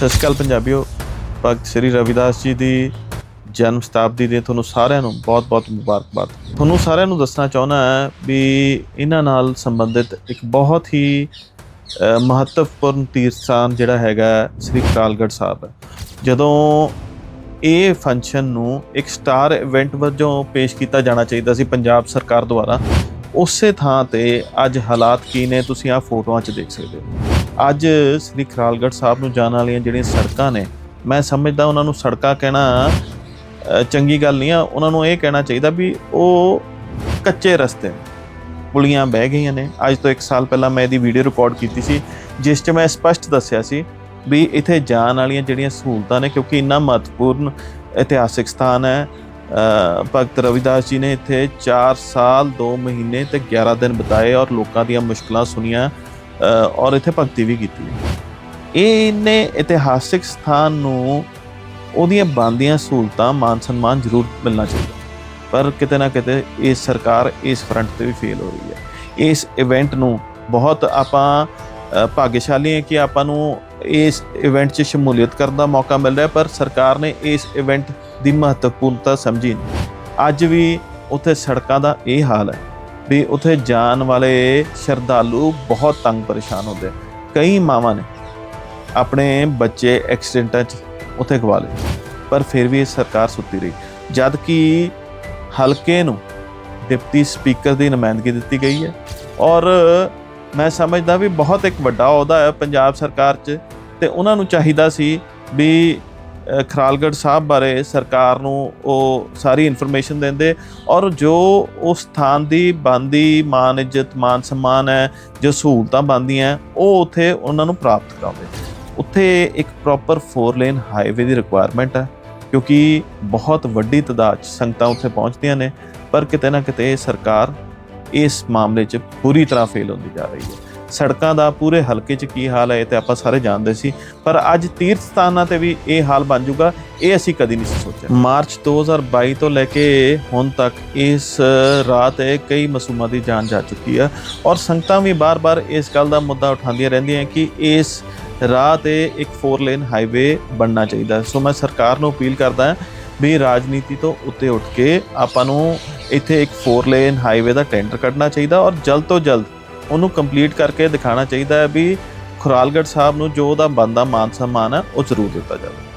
ਸਤਿ ਸ਼੍ਰੀ ਅਕਾਲ ਪੰਜਾਬੀਓ। ਭਗਤ ਸ੍ਰੀ ਰਵਿਦਾਸ ਜੀ ਦੀ ਜਨਮ ਸ਼ਤਾਬਦੀ ਦੇ ਤੁਹਾਨੂੰ ਸਾਰਿਆਂ ਨੂੰ ਬਹੁਤ-ਬਹੁਤ ਮੁਬਾਰਕਬਾਦ। ਤੁਹਾਨੂੰ ਸਾਰਿਆਂ ਨੂੰ ਦੱਸਣਾ ਚਾਹੁੰਦਾ ਵੀ ਇਹਨਾਂ ਨਾਲ ਸੰਬੰਧਿਤ ਇੱਕ ਬਹੁਤ ਹੀ ਮਹੱਤਵਪੂਰਨ ਤੀਰਥ ਸਥਾਨ ਜਿਹੜਾ ਹੈਗਾ ਸ੍ਰੀ ਕਾਲਗੜ੍ਹ ਸਾਹਿਬ। ਜਦੋਂ ਇਹ ਫੰਕਸ਼ਨ ਨੂੰ ਇੱਕ ਸਟਾਰ ਇਵੈਂਟ ਵਜੋਂ ਪੇਸ਼ ਕੀਤਾ ਜਾਣਾ ਚਾਹੀਦਾ ਸੀ ਪੰਜਾਬ ਸਰਕਾਰ ਦੁਆਰਾ, ਉਸੇ ਥਾਂ ਤੇ ਅੱਜ ਹਾਲਾਤ ਕੀ ਨੇ ਤੁਸੀਂ ਆਹ ਫੋਟੋਆਂ 'ਚ ਦੇਖ ਸਕਦੇ ਹੋ। ਅੱਜ ਸ੍ਰੀ ਖਰਾਲਗੜ੍ਹ ਸਾਹਿਬ ਨੂੰ ਜਾਣ ਵਾਲੀਆਂ ਜਿਹੜੀਆਂ ਸੜਕਾਂ ਨੇ, ਮੈਂ ਸਮਝਦਾ ਉਹਨਾਂ ਨੂੰ ਸੜਕਾਂ ਕਹਿਣਾ ਚੰਗੀ ਗੱਲ ਨਹੀਂ ਆ। ਉਹਨਾਂ ਨੂੰ ਇਹ ਕਹਿਣਾ ਚਾਹੀਦਾ ਵੀ ਉਹ ਕੱਚੇ ਰਸਤੇ ਪੁਲੀਆਂ ਬਹਿ ਗਈਆਂ ਨੇ। ਅੱਜ ਤੋਂ 1 ਸਾਲ ਪਹਿਲਾਂ ਮੈਂ ਇਹਦੀ ਵੀਡੀਓ ਰਿਕਾਰਡ ਕੀਤੀ ਸੀ, ਜਿਸ 'ਚ ਮੈਂ ਸਪਸ਼ਟ ਦੱਸਿਆ ਸੀ ਵੀ ਇੱਥੇ ਜਾਣ ਵਾਲੀਆਂ ਜਿਹੜੀਆਂ ਸਹੂਲਤਾਂ ਨੇ, ਕਿਉਂਕਿ ਇੰਨਾ ਮਹੱਤਵਪੂਰਨ ਇਤਿਹਾਸਿਕ ਸਥਾਨ ਹੈ ਭਗਤ ਰਵਿਦਾਸ ਜੀ ਨੇ ਇੱਥੇ 4 ਸਾਲ 2 ਮਹੀਨੇ ਤੇ 11 ਦਿਨ ਬਿਤਾਏ ਔਰ ਲੋਕਾਂ ਦੀਆਂ ਮੁਸ਼ਕਲਾਂ ਸੁਣੀਆਂ। ਔਰ ਇੱਥੇ ਭਗਤੀ ਵੀ ਕੀਤੀ। ਇਹਨੇ ਇਤਿਹਾਸਿਕ ਸਥਾਨ ਨੂੰ ਉਹਦੀਆਂ ਬਣਦੀਆਂ ਸਹੂਲਤਾਂ, ਮਾਨ ਸਨਮਾਨ ਜ਼ਰੂਰ ਮਿਲਣਾ ਚਾਹੀਦਾ। ਪਰ ਕਿਤੇ ਨਾ ਕਿਤੇ ਇਹ ਸਰਕਾਰ ਇਸ ਫਰੰਟ ਤੇ ਵੀ ਫੇਲ ਹੋ ਰਹੀ ਹੈ। ਇਸ ਇਵੈਂਟ ਨੂੰ ਬਹੁਤ ਆਪਾਂ ਭਾਗਸ਼ਾਲੀ ਹਾਂ ਕਿ ਆਪਾਂ ਨੂੰ ਇਸ ਇਵੈਂਟ 'ਚ ਸ਼ਮੂਲੀਅਤ ਕਰਨ ਦਾ ਮੌਕਾ ਮਿਲ ਰਿਹਾ, ਪਰ ਸਰਕਾਰ ਨੇ ਇਸ ਇਵੈਂਟ ਦੀ ਮਹੱਤਵਪੂਰਨਤਾ ਸਮਝੀ ਨਹੀਂ। ਅੱਜ ਵੀ ਉੱਥੇ ਸੜਕਾਂ ਦਾ ਇਹ ਹਾਲ ਹੈ। ਵੀ ਉੱਥੇ ਜਾਣ ਵਾਲੇ ਸ਼ਰਧਾਲੂ ਬਹੁਤ ਤੰਗ ਪਰੇਸ਼ਾਨ ਹੁੰਦੇ ਕਈ ਮਾਵਾਂ ਨੇ ਆਪਣੇ ਬੱਚੇ ਐਕਸੀਡੈਂਟਾਂ 'ਚ ਉੱਥੇ ਗਵਾ ਲਏ, ਪਰ ਫਿਰ ਵੀ ਇਹ ਸਰਕਾਰ ਸੁੱਤੀ ਰਹੀ। ਜਦ ਕਿ ਹਲਕੇ ਨੂੰ ਡਿਪਟੀ ਸਪੀਕਰ ਦੀ ਨੁਮਾਇੰਦਗੀ ਦਿੱਤੀ ਗਈ ਹੈ ਔਰ ਮੈਂ ਸਮਝਦਾ ਵੀ ਬਹੁਤ ਇੱਕ ਵੱਡਾ ਅਹੁਦਾ ਹੈ ਪੰਜਾਬ ਸਰਕਾਰ 'ਚ ਤੇ ਉਹਨਾਂ ਨੂੰ ਚਾਹੀਦਾ ਸੀ ਵੀ ਅ, ਖਰਾਲਗੜ੍ਹ ਸਾਹਿਬ ਬਾਰੇ ਸਰਕਾਰ ਨੂੰ ਉਹ ਸਾਰੀ ਇਨਫੋਰਮੇਸ਼ਨ ਦਿੰਦੇ ਔਰ ਜੋ ਉਸ ਸਥਾਨ ਦੀ ਬੰਦੀ ਮਾਨ ਇੱਜ਼ਤ ਮਾਨ ਸਨਮਾਨ ਹੈ ਜੋ ਸਹੂਲਤਾਂ ਬੰਦੀਆਂ ਉਹ ਉੱਥੇ ਉਹਨਾਂ ਨੂੰ ਪ੍ਰਾਪਤ ਕਰਾਉਂਦੇ। ਉੱਥੇ ਇੱਕ ਪ੍ਰੋਪਰ 4 ਲੇਨ ਹਾਈਵੇ ਦੀ ਰਿਕੁਆਇਰਮੈਂਟ ਹੈ ਕਿਉਂਕਿ ਬਹੁਤ ਵੱਡੀ ਤਾਦਾਦ 'ਚ ਸੰਗਤਾਂ ਉੱਥੇ ਪਹੁੰਚਦੀਆਂ ਨੇ ਪਰ ਕਿਤੇ ਨਾ ਕਿਤੇ ਸਰਕਾਰ ਇਸ ਮਾਮਲੇ 'ਚ ਪੂਰੀ ਤਰ੍ਹਾਂ ਫੇਲ ਹੁੰਦੀ ਜਾ ਰਹੀ ਹੈ। ਸੜਕਾਂ ਦਾ ਪੂਰੇ ਹਲਕੇ 'ਚ ਕੀ ਹਾਲ ਹੈ ਇਹ ਤੇ ਆਪਾਂ ਸਾਰੇ ਜਾਣਦੇ ਸੀ, ਪਰ ਅੱਜ ਤੀਰਥ ਸਥਾਨਾਂ ਤੇ ਵੀ ਇਹ ਹਾਲ ਬਣ ਜਾਊਗਾ, ਇਹ ਅਸੀਂ ਕਦੀ ਨਹੀਂ ਸੀ ਸੋਚਿਆ। ਮਾਰਚ 2022 ਤੋਂ ਲੈ ਕੇ ਹੁਣ ਤੱਕ ਇਸ ਰਾਤ ਤੇ ਕਈ ਮਸੂਮਾਂ ਦੀ ਜਾਨ ਜਾ ਚੁੱਕੀ ਆ ਔਰ ਸੰਗਤਾਂ ਵੀ ਬਾਰ-ਬਾਰ ਇਸ ਗੱਲ ਦਾ ਮੁੱਦਾ ਉਠਾਉਂਦੀਆਂ ਰਹਿੰਦੀਆਂ ਕਿ ਇਸ ਰਾਹ ਤੇ ਇੱਕ 4 ਲੇਨ ਹਾਈਵੇ ਬਣਨਾ ਚਾਹੀਦਾ। ਸੋ ਮੈਂ ਸਰਕਾਰ ਨੂੰ ਅਪੀਲ ਕਰਦਾ ਹਾਂ ਵੀ ਰਾਜਨੀਤੀ ਤੋਂ ਉੱਤੇ ਉੱਠ ਕੇ ਆਪਾਂ ਨੂੰ ਇੱਥੇ ਇੱਕ 4 ਲੇਨ ਹਾਈਵੇ ਦਾ ਟੈਂਡਰ ਕੱਢਣਾ ਚਾਹੀਦਾ ਔਰ ਜਲਦ ਤੋਂ ਜਲਦ ਉਹਨੂੰ ਕੰਪਲੀਟ ਕਰਕੇ ਦਿਖਾਉਣਾ ਚਾਹੀਦਾ ਹੈ ਵੀ ਖੁਰਾਲਗੜ੍ਹ ਸਾਹਿਬ ਨੂੰ ਜੋ ਉਹਦਾ ਬੰਦਾ ਮਾਨ ਸਨਮਾਨ ਹੈ, ਉਹ ਜ਼ਰੂਰ ਦਿੱਤਾ ਜਾਵੇ।